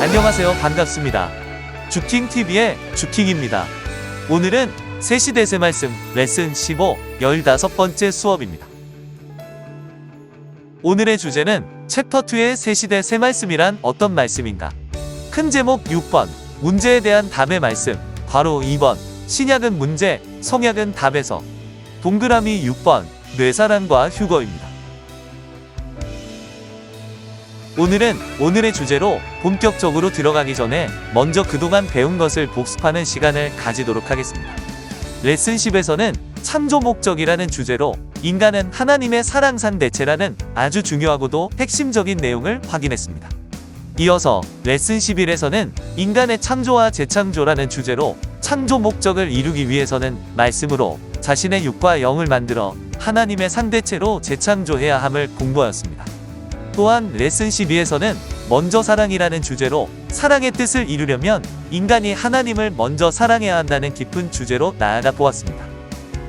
안녕하세요. 반갑습니다. 주킹TV의 주킹입니다. 오늘은 세시대세 말씀 레슨 15 15번째 수업입니다. 오늘의 주제는 챕터 2의 세시대 세 말씀이란 어떤 말씀인가? 큰 제목 6번 문제에 대한 답의 말씀 바로 2번 신약은 문제 성약은 답에서 동그라미 6번 뇌사랑과 휴거입니다. 오늘은 오늘의 주제로 본격적으로 들어가기 전에 먼저 그동안 배운 것을 복습하는 시간을 가지도록 하겠습니다. 레슨 10에서는 창조 목적이라는 주제로 인간은 하나님의 사랑산 대체라는 아주 중요하고도 핵심적인 내용을 확인했습니다. 이어서 레슨 11에서는 인간의 창조와 재창조라는 주제로 창조 목적을 이루기 위해서는 말씀으로 자신의 육과 영을 만들어 하나님의 상대체로 재창조해야 함을 공부하였습니다. 또한 레슨 12에서는 먼저 사랑이라는 주제로 사랑의 뜻을 이루려면 인간이 하나님을 먼저 사랑해야 한다는 깊은 주제로 나아가 보았습니다.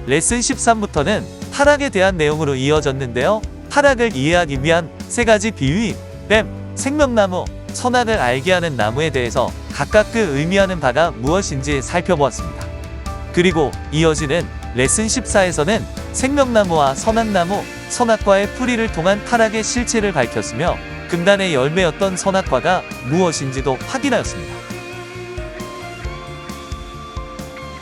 레슨 13부터는 타락에 대한 내용으로 이어졌는데요. 타락을 이해하기 위한 세 가지 비유, 뱀, 생명나무, 선악을 알게 하는 나무에 대해서 각각 그 의미하는 바가 무엇인지 살펴보았습니다. 그리고 이어지는 레슨 14에서는 생명나무와 선악나무, 선악과의 풀이를 통한 타락의 실체를 밝혔으며 금단의 열매였던 선악과가 무엇인지도 확인하였습니다.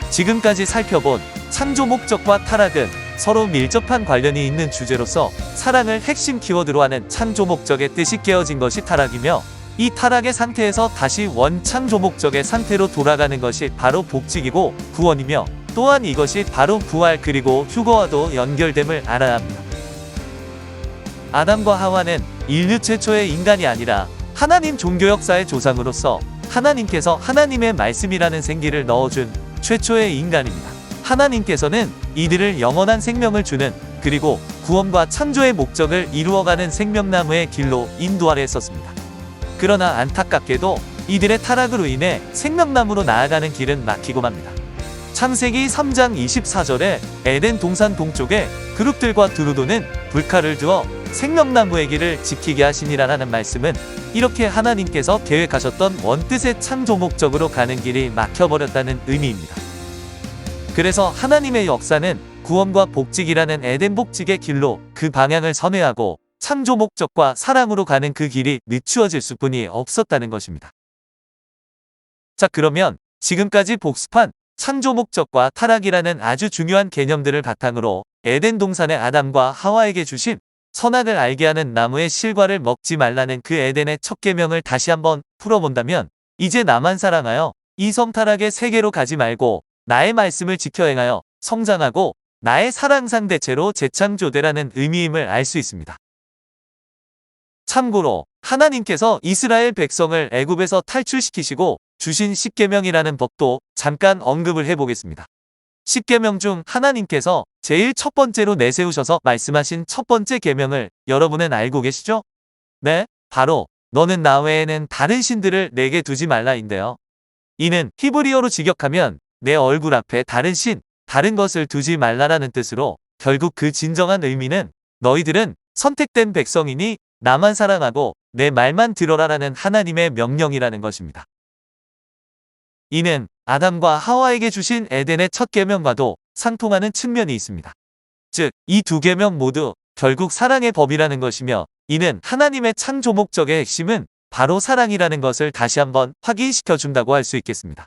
지금까지 살펴본 창조 목적과 타락은 서로 밀접한 관련이 있는 주제로서 사랑을 핵심 키워드로 하는 창조 목적의 뜻이 깨어진 것이 타락이며 이 타락의 상태에서 다시 원창조 목적의 상태로 돌아가는 것이 바로 복직이고 구원이며 또한 이것이 바로 부활 그리고 휴거와도 연결됨을 알아야 합니다. 아담과 하와는 인류 최초의 인간이 아니라 하나님 종교 역사의 조상으로서 하나님께서 하나님의 말씀이라는 생기를 넣어준 최초의 인간입니다. 하나님께서는 이들을 영원한 생명을 주는 그리고 구원과 창조의 목적을 이루어가는 생명나무의 길로 인도하려 했었습니다. 그러나 안타깝게도 이들의 타락으로 인해 생명나무로 나아가는 길은 막히고 맙니다. 창세기 3장 24절에 에덴 동산 동쪽에 그룹들과 두루도는 불칼을 두어 생명나무의 길을 지키게 하시니라라는 말씀은 이렇게 하나님께서 계획하셨던 원뜻의 창조 목적으로 가는 길이 막혀버렸다는 의미입니다. 그래서 하나님의 역사는 구원과 복직이라는 에덴 복직의 길로 그 방향을 선회하고 창조 목적과 사랑으로 가는 그 길이 늦추어질 수뿐이 없었다는 것입니다. 자, 그러면 지금까지 복습한 창조 목적과 타락이라는 아주 중요한 개념들을 바탕으로 에덴 동산의 아담과 하와에게 주신 선악을 알게 하는 나무의 실과를 먹지 말라는 그 에덴의 첫 계명을 다시 한번 풀어본다면 이제 나만 사랑하여 이성 타락의 세계로 가지 말고 나의 말씀을 지켜 행하여 성장하고 나의 사랑 상대체로 재창조되라는 의미임을 알 수 있습니다. 참고로 하나님께서 이스라엘 백성을 애굽에서 탈출시키시고 주신 십계명이라는 법도 잠깐 언급을 해보겠습니다. 십계명 중 하나님께서 제일 첫 번째로 내세우셔서 말씀하신 첫 번째 계명을 여러분은 알고 계시죠? 네, 바로 너는 나 외에는 다른 신들을 내게 두지 말라인데요. 이는 히브리어로 직역하면 내 얼굴 앞에 다른 신, 다른 것을 두지 말라라는 뜻으로 결국 그 진정한 의미는 너희들은 선택된 백성이니 나만 사랑하고 내 말만 들어라라는 하나님의 명령이라는 것입니다. 이는 아담과 하와에게 주신 에덴의 첫 계명과도 상통하는 측면이 있습니다. 즉, 이 두 계명 모두 결국 사랑의 법이라는 것이며 이는 하나님의 창조 목적의 핵심은 바로 사랑이라는 것을 다시 한번 확인시켜 준다고 할 수 있겠습니다.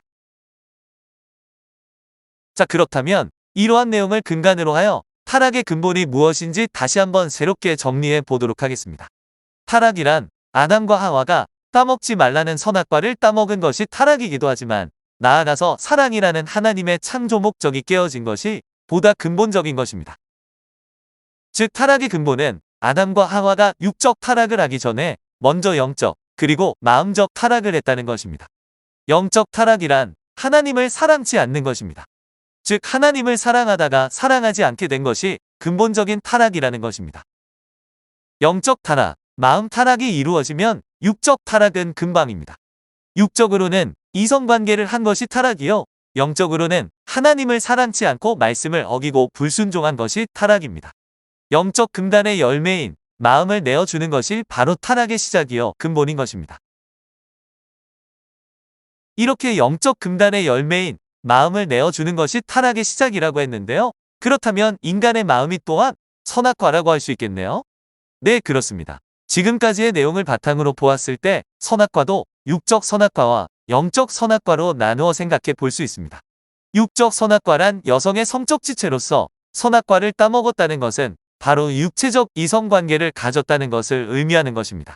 자, 그렇다면 이러한 내용을 근간으로 하여 타락의 근본이 무엇인지 다시 한번 새롭게 정리해 보도록 하겠습니다. 타락이란 아담과 하와가 따먹지 말라는 선악과를 따먹은 것이 타락이기도 하지만 나아가서 사랑이라는 하나님의 창조 목적이 깨어진 것이 보다 근본적인 것입니다. 즉 타락의 근본은 아담과 하와가 육적 타락을 하기 전에 먼저 영적 그리고 마음적 타락을 했다는 것입니다. 영적 타락이란 하나님을 사랑치 않는 것입니다. 즉 하나님을 사랑하다가 사랑하지 않게 된 것이 근본적인 타락이라는 것입니다. 영적 타락, 마음 타락이 이루어지면 육적 타락은 금방입니다. 육적으로는 이성관계를 한 것이 타락이요. 영적으로는 하나님을 사랑치 않고 말씀을 어기고 불순종한 것이 타락입니다. 영적 금단의 열매인 마음을 내어주는 것이 바로 타락의 시작이요 근본인 것입니다. 이렇게 영적 금단의 열매인 마음을 내어주는 것이 타락의 시작이라고 했는데요. 그렇다면 인간의 마음이 또한 선악과라고 할 수 있겠네요. 네, 그렇습니다. 지금까지의 내용을 바탕으로 보았을 때 선악과도 육적 선악과와 영적 선악과로 나누어 생각해 볼 수 있습니다. 육적 선악과란 여성의 성적 지체로서 선악과를 따먹었다는 것은 바로 육체적 이성관계를 가졌다는 것을 의미하는 것입니다.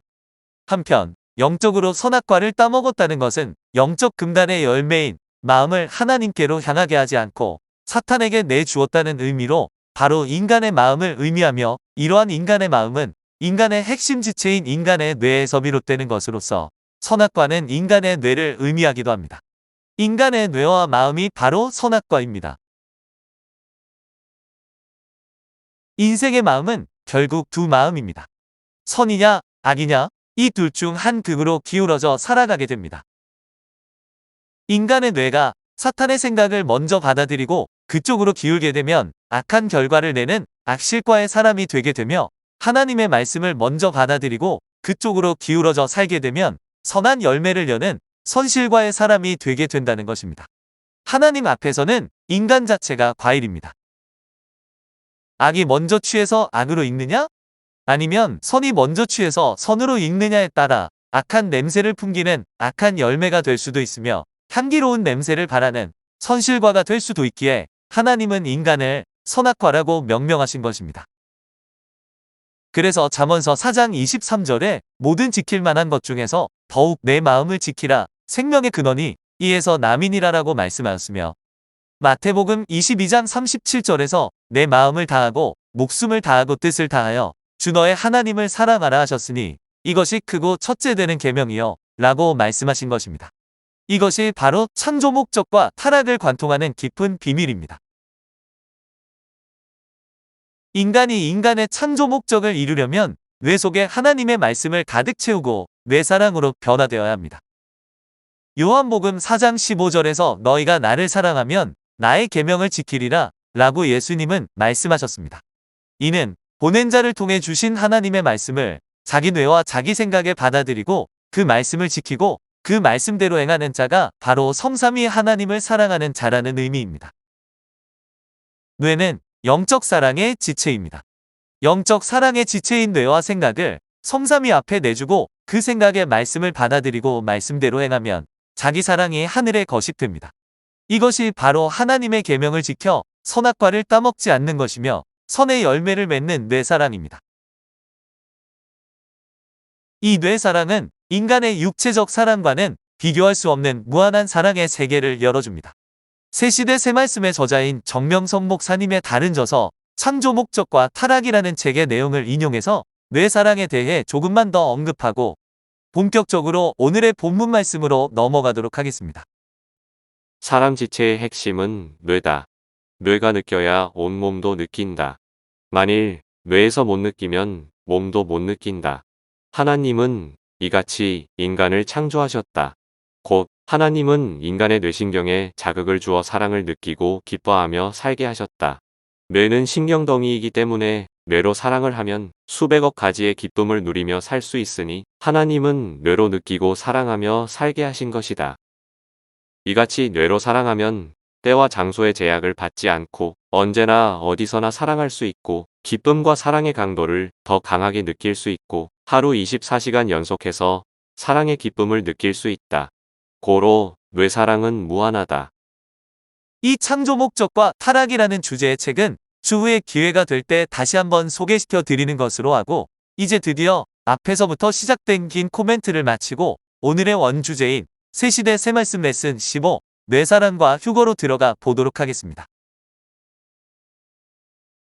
한편 영적으로 선악과를 따먹었다는 것은 영적 금단의 열매인 마음을 하나님께로 향하게 하지 않고 사탄에게 내주었다는 의미로 바로 인간의 마음을 의미하며 이러한 인간의 마음은 인간의 핵심 지체인 인간의 뇌에서 비롯되는 것으로서 선악과는 인간의 뇌를 의미하기도 합니다. 인간의 뇌와 마음이 바로 선악과입니다. 인생의 마음은 결국 두 마음입니다. 선이냐, 악이냐, 이 둘 중 한 극으로 기울어져 살아가게 됩니다. 인간의 뇌가 사탄의 생각을 먼저 받아들이고 그쪽으로 기울게 되면 악한 결과를 내는 악실과의 사람이 되게 되며 하나님의 말씀을 먼저 받아들이고 그쪽으로 기울어져 살게 되면 선한 열매를 여는 선실과의 사람이 되게 된다는 것입니다. 하나님 앞에서는 인간 자체가 과일입니다. 악이 먼저 취해서 악으로 읽느냐? 아니면 선이 먼저 취해서 선으로 읽느냐에 따라 악한 냄새를 풍기는 악한 열매가 될 수도 있으며 향기로운 냄새를 바라는 선실과가 될 수도 있기에 하나님은 인간을 선악과라고 명명하신 것입니다. 그래서 잠언서 4장 23절에 모든 지킬 만한 것 중에서 더욱 내 마음을 지키라 생명의 근원이 이에서 남인이라라고 말씀하였으며 마태복음 22장 37절에서 내 마음을 다하고 목숨을 다하고 뜻을 다하여 주 너의 하나님을 사랑하라 하셨으니 이것이 크고 첫째 되는 계명이요 라고 말씀하신 것입니다. 이것이 바로 창조 목적과 타락을 관통하는 깊은 비밀입니다. 인간이 인간의 창조 목적을 이루려면 뇌 속에 하나님의 말씀을 가득 채우고 뇌사랑으로 변화되어야 합니다. 요한복음 4장 15절에서 너희가 나를 사랑하면 나의 계명을 지키리라 라고 예수님은 말씀하셨습니다. 이는 보낸 자를 통해 주신 하나님의 말씀을 자기 뇌와 자기 생각에 받아들이고 그 말씀을 지키고 그 말씀대로 행하는 자가 바로 성삼위 하나님을 사랑하는 자라는 의미입니다. 뇌는 영적 사랑의 지체입니다. 영적 사랑의 지체인 뇌와 생각을 성삼위 앞에 내주고 그 생각의 말씀을 받아들이고 말씀대로 행하면 자기 사랑이 하늘에 거식됩니다. 이것이 바로 하나님의 계명을 지켜 선악과를 따먹지 않는 것이며 선의 열매를 맺는 뇌사랑입니다. 이 뇌사랑은 인간의 육체적 사랑과는 비교할 수 없는 무한한 사랑의 세계를 열어줍니다. 새시대 새말씀의 저자인 정명성 목사님의 다른 저서 창조 목적과 타락이라는 책의 내용을 인용해서 뇌사랑에 대해 조금만 더 언급하고 본격적으로 오늘의 본문 말씀으로 넘어가도록 하겠습니다. 사람 지체의 핵심은 뇌다. 뇌가 느껴야 온몸도 느낀다. 만일 뇌에서 못 느끼면 몸도 못 느낀다. 하나님은 이같이 인간을 창조하셨다. 곧 하나님은 인간의 뇌신경에 자극을 주어 사랑을 느끼고 기뻐하며 살게 하셨다. 뇌는 신경덩이이기 때문에 뇌로 사랑을 하면 수백억 가지의 기쁨을 누리며 살 수 있으니 하나님은 뇌로 느끼고 사랑하며 살게 하신 것이다. 이같이 뇌로 사랑하면 때와 장소의 제약을 받지 않고 언제나 어디서나 사랑할 수 있고 기쁨과 사랑의 강도를 더 강하게 느낄 수 있고 하루 24시간 연속해서 사랑의 기쁨을 느낄 수 있다. 고로 뇌사랑은 무한하다. 이 창조 목적과 타락이라는 주제의 책은 추후에 기회가 될 때 다시 한번 소개시켜 드리는 것으로 하고 이제 드디어 앞에서부터 시작된 긴 코멘트를 마치고 오늘의 원주제인 새시대 새말씀 레슨 15 뇌사랑과 휴거로 들어가 보도록 하겠습니다.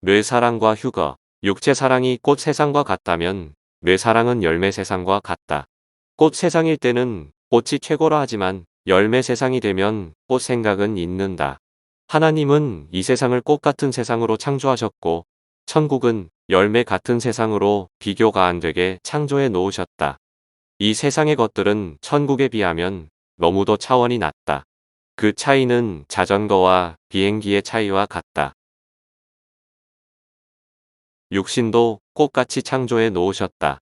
뇌사랑과 휴거, 육체 사랑이 꽃 세상과 같다면 뇌사랑은 열매 세상과 같다. 꽃 세상일 때는 꽃이 최고라 하지만 열매 세상이 되면 꽃 생각은 잊는다. 하나님은 이 세상을 꽃 같은 세상으로 창조하셨고 천국은 열매 같은 세상으로 비교가 안 되게 창조해 놓으셨다. 이 세상의 것들은 천국에 비하면 너무도 차원이 낮다. 그 차이는 자전거와 비행기의 차이와 같다. 육신도 꽃같이 창조해 놓으셨다.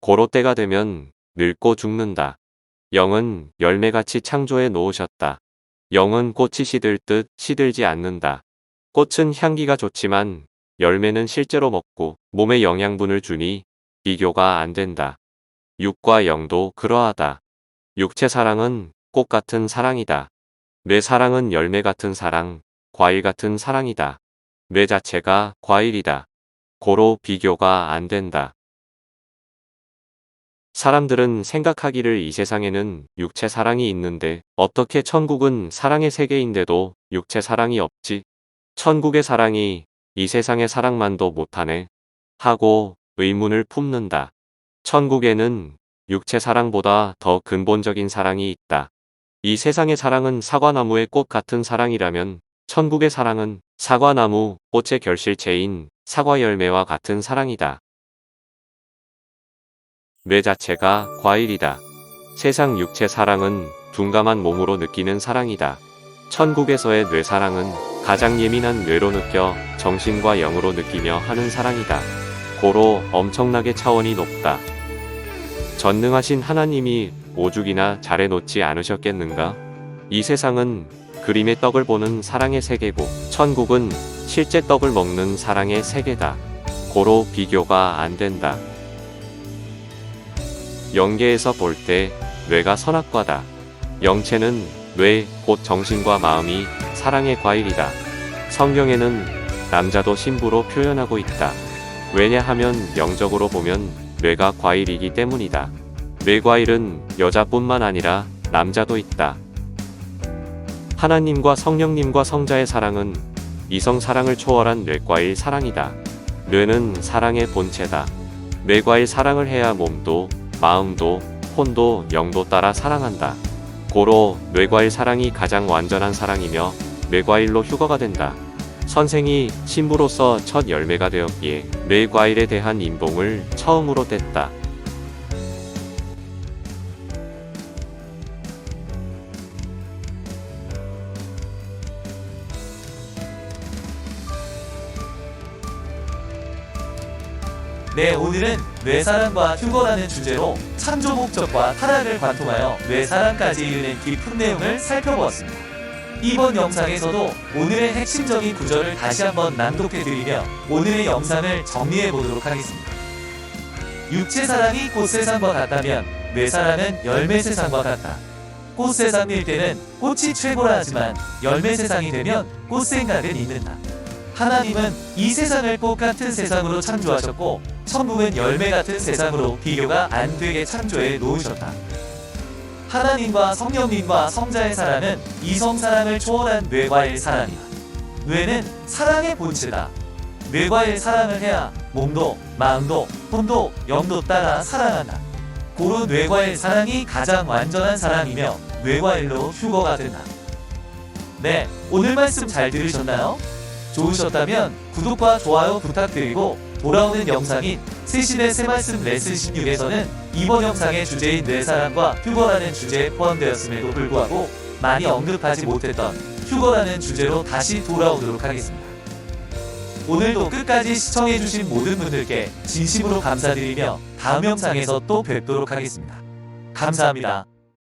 고로 때가 되면 늙고 죽는다. 영은 열매같이 창조해 놓으셨다. 영은 꽃이 시들 듯 시들지 않는다. 꽃은 향기가 좋지만 열매는 실제로 먹고 몸에 영양분을 주니 비교가 안 된다. 육과 영도 그러하다. 육체 사랑은 꽃 같은 사랑이다. 뇌 사랑은 열매 같은 사랑, 과일 같은 사랑이다. 뇌 자체가 과일이다. 고로 비교가 안 된다. 사람들은 생각하기를 이 세상에는 육체 사랑이 있는데 어떻게 천국은 사랑의 세계인데도 육체 사랑이 없지? 천국의 사랑이 이 세상의 사랑만도 못하네. 하고 의문을 품는다. 천국에는 육체 사랑보다 더 근본적인 사랑이 있다. 이 세상의 사랑은 사과나무의 꽃 같은 사랑이라면 천국의 사랑은 사과나무 꽃의 결실체인 사과 열매와 같은 사랑이다. 뇌 자체가 과일이다. 세상 육체 사랑은 둔감한 몸으로 느끼는 사랑이다. 천국에서의 뇌 사랑은 가장 예민한 뇌로 느껴 정신과 영으로 느끼며 하는 사랑이다. 고로 엄청나게 차원이 높다. 전능하신 하나님이 오죽이나 잘해놓지 않으셨겠는가? 이 세상은 그림의 떡을 보는 사랑의 세계고 천국은 실제 떡을 먹는 사랑의 세계다. 고로 비교가 안 된다. 영계에서 볼 때 뇌가 선악과다. 영체는 뇌, 곧 정신과 마음이 사랑의 과일이다. 성경에는 남자도 신부로 표현하고 있다. 왜냐하면 영적으로 보면 뇌가 과일이기 때문이다. 뇌과일은 여자뿐만 아니라 남자도 있다. 하나님과 성령님과 성자의 사랑은 이성 사랑을 초월한 뇌과일 사랑이다. 뇌는 사랑의 본체다. 뇌과일 사랑을 해야 몸도 마음도 혼도 영도 따라 사랑한다. 고로 뇌과일 사랑이 가장 완전한 사랑이며 뇌과일로 휴거가 된다. 선생이 신부로서 첫 열매가 되었기에 뇌과일에 대한 인봉을 처음으로 뗐다. 네, 오늘은 뇌사랑과 휴거라는 주제로 창조 목적과 타락을 관통하여 뇌사랑까지 이르는 깊은 내용을 살펴보았습니다. 이번 영상에서도 오늘의 핵심적인 구절을 다시 한번 낭독해드리며 오늘의 영상을 정리해 보도록 하겠습니다. 육체 사랑이 꽃 세상과 같다면 뇌사랑은 열매 세상과 같다. 꽃 세상일 때는 꽃이 최고라 하지만 열매 세상이 되면 꽃 생각은 잊는다. 하나님은 이 세상을 꽃 같은 세상으로 창조하셨고 천국은 열매 같은 세상으로 비교가 안 되게 창조해 놓으셨다. 하나님과 성령님과 성자의 사랑은 이성 사랑을 초월한 뇌과의 사랑이다. 뇌는 사랑의 본체다. 뇌과의 사랑을 해야 몸도 마음도 혼도 영도 따라 사랑한다. 고로 뇌과의 사랑이 가장 완전한 사랑이며 뇌과일로 휴거가 된다. 네, 오늘 말씀 잘 들으셨나요? 좋으셨다면 구독과 좋아요 부탁드리고 돌아오는 영상인 세신의 새말씀 레슨 16에서는 이번 영상의 주제인 뇌사랑과 휴거라는 주제에 포함되었음에도 불구하고 많이 언급하지 못했던 휴거라는 주제로 다시 돌아오도록 하겠습니다. 오늘도 끝까지 시청해주신 모든 분들께 진심으로 감사드리며 다음 영상에서 또 뵙도록 하겠습니다. 감사합니다.